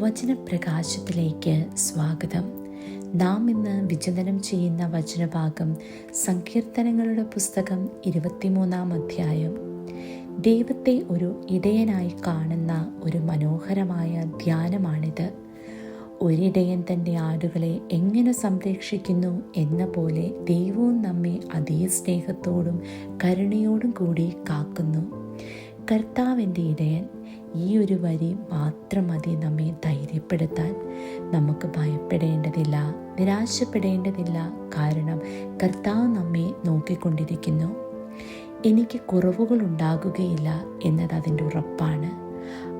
വചനപ്രകാശത്തിലേക്ക് സ്വാഗതം. നാം ഇന്ന് വിചിന്തനം ചെയ്യുന്ന വചനഭാഗം സങ്കീർത്തനങ്ങളുടെ പുസ്തകം ഇരുപത്തിമൂന്നാം അധ്യായം. ദൈവത്തെ ഒരു ഇടയനായി കാണുന്ന ഒരു മനോഹരമായ ധ്യാനമാണിത്. ഒരിടയൻ തന്റെ ആടുകളെ എങ്ങനെ സംരക്ഷിക്കുന്നു എന്ന പോലെ ദൈവവും നമ്മെ അതേ സ്നേഹത്തോടും കരുണയോടും കൂടി കാക്കുന്നു. കർത്താവിന്റെ ഇടയൻ ഈ ഒരു വരി മാത്രം മതി നമ്മെ ധൈര്യപ്പെടുത്താൻ. നമുക്ക് ഭയപ്പെടേണ്ടതില്ല നിരാശപ്പെടേണ്ടതില്ല. കാരണം കർത്താവ് നമ്മെ നോക്കിക്കൊണ്ടിരിക്കുന്നു. എനിക്ക് കുറവുകൾ ഉണ്ടാകുകയില്ല എന്നത് അതിന്റെ ഉറപ്പാണ്.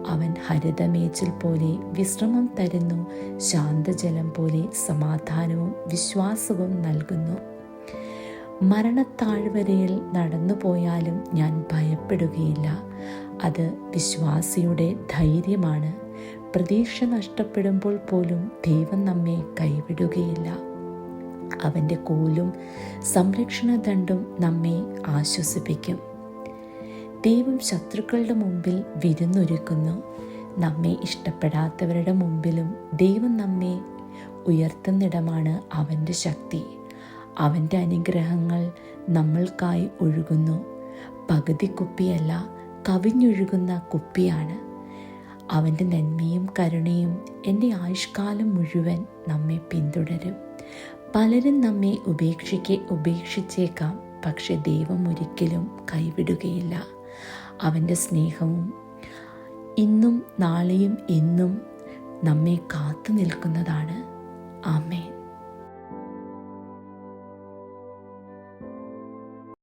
അവൻ ഹരിതമേച്ചിൽ പോലെ വിശ്രമം തരുന്നു ശാന്തജലം പോലെ സമാധാനവും വിശ്വാസവും നൽകുന്നു. മരണത്താഴ്വരയിൽ നടന്നു പോയാലും ഞാൻ ഭയപ്പെടുകയില്ല. അത് വിശ്വാസിയുടെ ധൈര്യമാണ്. പ്രതീക്ഷ നഷ്ടപ്പെടുമ്പോൾ പോലും ദൈവം നമ്മെ കൈവിടുകയില്ല. അവന്റെ കോലും സംരക്ഷണ ദണ്ഡും നമ്മെ ആശ്വസിപ്പിക്കും. ദൈവം ശത്രുക്കളുടെ മുമ്പിൽ വിരുന്നൊരുക്കുന്നു. നമ്മെ ഇഷ്ടപ്പെടാത്തവരുടെ മുമ്പിലും ദൈവം നമ്മെ ഉയർത്തുന്നിടമാണ് അവന്റെ ശക്തി. അവന്റെ അനുഗ്രഹങ്ങൾ നമ്മൾക്കായി ഒഴുകുന്നു. പകുതി കുപ്പിയല്ല കവിഞ്ഞൊഴുകുന്ന കുപ്പിയാണ്. അവന്റെ നന്മയും കരുണയും എന്റെ ആയുഷ്കാലം മുഴുവൻ നമ്മെ പിന്തുടരും. പലരും നമ്മെ ഉപേക്ഷിക്കെ ഉപേക്ഷിച്ചേക്കാം പക്ഷെ ദൈവം ഒരിക്കലും കൈവിടുകയില്ല. അവന്റെ സ്നേഹവും ഇന്നും നാളെയും എന്നും നമ്മെ കാത്തു നിൽക്കുന്നതാണ്